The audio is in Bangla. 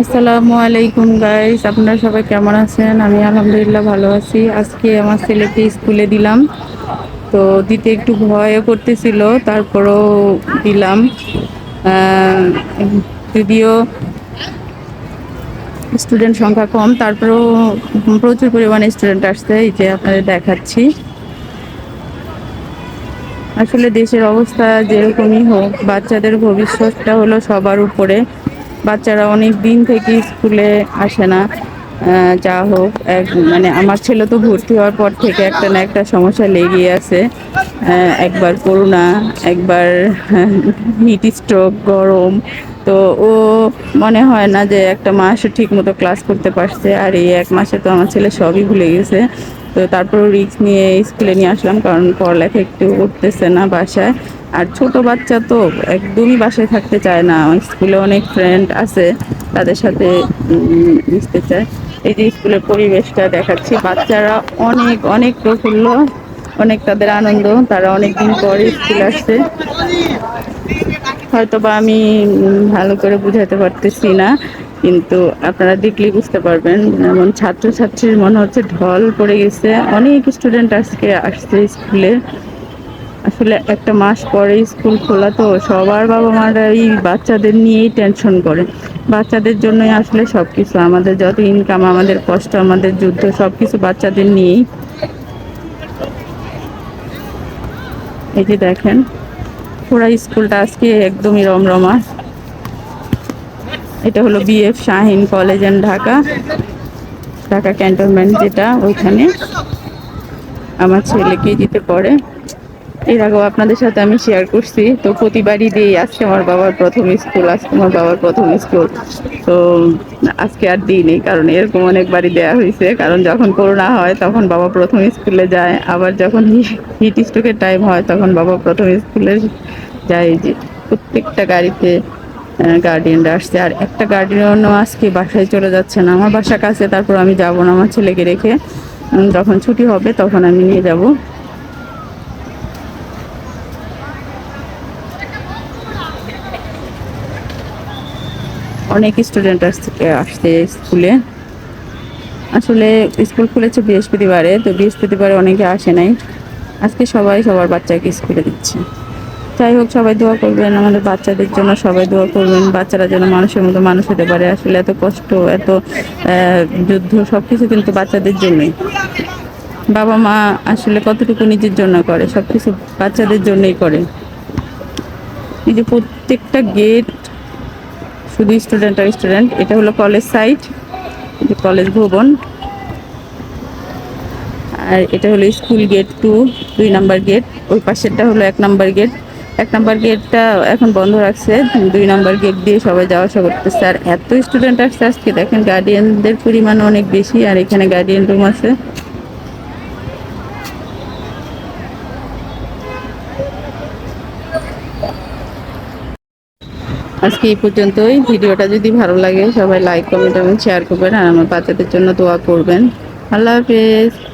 আসসালামু আলাইকুম গাইস আপনারা সবাই কেমন আছেন? আমি আলহামদুলিল্লাহ ভালো আছি। আজকে আমার ছেলেকে স্কুলে দিলাম। তো দিতে একটু ভয়ও করতেছিল, তারপরও দিলাম। যদিও স্টুডেন্ট সংখ্যা কম, তারপরেও প্রচুর পরিমাণে স্টুডেন্ট আসছে। এই যে আপনাদের দেখাচ্ছি। আসলে দেশের অবস্থা যেরকমই হোক, বাচ্চাদের ভবিষ্যৎটা হলো সবার উপরে। বাচ্চারা অনেক দিন থেকে স্কুলে আসে না যা হোক, এক মানে আমার ছেলে তো ভর্তি হওয়ার পর থেকে একটা না একটা সমস্যা লেগেই আছে। একবার করোনা, একবার হিট স্ট্রোক গরম। তো ও মনে হয় না যে একটা মাস ঠিক মতো ক্লাস করতে পারছে, আর এই এক মাসে তো আমার ছেলে সবই ভুলে গেছে। তো তারপর রিস্ক নিয়ে স্কুলে নিয়ে আসলাম কারণ পড়ালেখা একটু করতেছে না বাসায়। আর ছোট বাচ্চা তো একদমই বাসায় থাকতে চায় না। স্কুলে অনেক ফ্রেন্ড আছে, তাদের সাথে মিশতে চায়। এই যে স্কুলের পরিবেশটা দেখাচ্ছি, বাচ্চারা অনেক অনেক প্রফুল্ল, অনেক তাদের আনন্দ। তারা অনেক দিন পরে স্কুল আসছে হয়তো বা আমি ভালো করে বুঝাতে পারতেছি না। কিন্তু আপনারা দেখলেই বুঝতে পারবেন যেমন ছাত্রছাত্রীর মনে হচ্ছে ঢল পড়ে গেছে। অনেক স্টুডেন্ট আজকে আসছে স্কুলে আসলে একটা মাস পরে স্কুল খোলা তো সবার বাবা মারা এই বাচ্চাদের নিয়েই টেনশন করে। বাচ্চাদের জন্যই আসলে সব কিছু আমাদের যত ইনকাম আমাদের কষ্ট, আমাদের যুদ্ধ সব কিছু বাচ্চাদের নিয়েই। এই যে দেখেন, পুরা স্কুলটা আজকে একদমই রমরমা। এটা হলো BF Shaheen college and Dhaka Dhaka cantonment যেটা ওইখানে। আমার ছেলেকে দিতে পড়ে। এর আগেও আপনাদের সাথে আমি শেয়ার করছি। তো প্রতিবারই দিই আজকে আমার বাবার প্রথম স্কুল, আজকে আমার বাবার প্রথম স্কুল। তো আজকে আর দিই নেই কারণ এরকম অনেকবারই দেওয়া হয়েছে। কারণ যখন করোনা হয়, তখন বাবা প্রথম স্কুলে যায়। আবার যখন হিট স্ট্রোকের টাইম হয়, তখন বাবা প্রথম স্কুলে যায়। যে প্রত্যেকটা গাড়িতে গার্ডিয়ানরা আসছে। আর একটা গার্ডিয়ানও আজকে বাসায় চলে যাচ্ছে না। আমার বাসা কাছে, তারপর আমি যাব না আমার ছেলেকে রেখে। যখন ছুটি হবে, তখন আমি নিয়ে যাব। অনেক স্টুডেন্ট আসছে আসছে স্কুলে। আসলে স্কুল খুলেছে বৃহস্পতিবারে, তো বৃহস্পতিবারে অনেকে আসে নাই। আজকে সবাই সবার বাচ্চাকে স্কুলে দিচ্ছে। যাই হোক, সবাই দোয়া করবেন। আমাদের বাচ্চাদের জন্য সবাই দোয়া করবেন। বাচ্চারা যেন মানুষের মতো মানুষ হতে পারে। আসলে এত কষ্ট, এত যুদ্ধ সব কিছু কিন্তু বাচ্চাদের জন্যই। বাবা মা আসলে কতটুকু নিজের জন্য করে? সব কিছু বাচ্চাদের জন্যই করে। এই যে প্রত্যেকটা গেট শুধু স্টুডেন্ট আর স্টুডেন্ট এটা হলো কলেজ সাইট কলেজ ভবন। আর এটা হলো স্কুল গেট টু দুই নাম্বার গেট ওই পাশেরটা হলো এক নাম্বার গেট এক নাম্বার গেটটা এখন বন্ধ রাখছে। দুই নাম্বার গেট দিয়ে সবাই যাওয়া আসা করতেছে। আর এত স্টুডেন্ট আসছে আজকে, দেখেন গার্ডিয়ানদের পরিমাণ অনেক বেশি, আর এখানে গার্ডিয়ান রুম আছে। আজকে এই পর্যন্তই। ভিডিওটা যদি ভালো লাগে, সবাই লাইক কমেন্ট এবং শেয়ার করবেন, আর আমার বাচ্চাদের জন্য দোয়া করবেন। আল্লাহ হাফেজ।